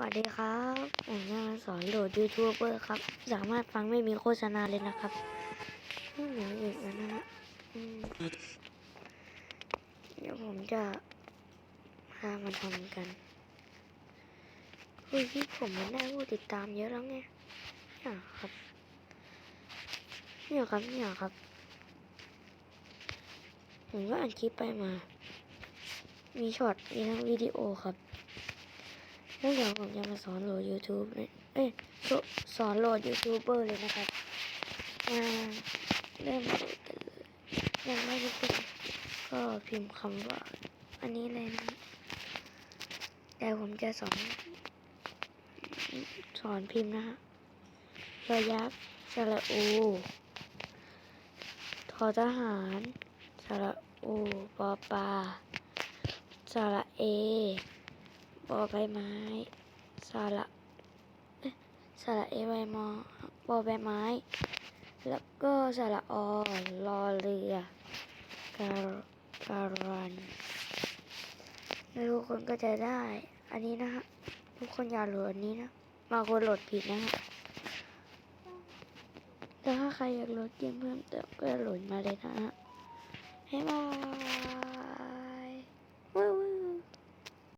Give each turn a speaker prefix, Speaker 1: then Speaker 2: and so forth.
Speaker 1: วัสดีครับผมจะมาสอนโหลดยูทูบเบอร์ครับ สามารถฟังไม่มีโฆษณาเลยนะครับไม่เหมือนอีกแล้วนะฮะเดี๋ยวผมจะพามาทำกันคือที่ผมมันได้ผู้ติดตามเยอะแล้วไงเนี่ยครับเนี่ยครับเนี่ยครับ ผมก็อัดคลิปไปมา มีช็อตมีทั้งวิดีโอครับ เดี๋ยวผมจะมาสอนโหลด YouTube เลยเอ้ยสอนโหลดยูทูบเบอร์เลยนะครับมาเริ่มโหลดกันเลยยังไม่รู้เป็นก็พิมพ์คำว่า อันนี้เลยนะเดี๋ยวผมจะสอน สอนพิมพ์นะฮะยอยักษ์สระอูทอทหาร สระอูปอปาสระเอ บอใบไม้สาระเอ๊ะสระเอใบมอบอใบไม้ แล้วก็สาระอรอเรือการการันทุกคนก็จะได้ อันนี้นะฮะ ทุกคนอย่าโหลดอันนี้นะบาคนโหลดผิดนะฮะแต่ถ้าใครอยากโหลดเกมเพิ่มเติมก็โหลดมาเลยนะฮะบ๊ายบา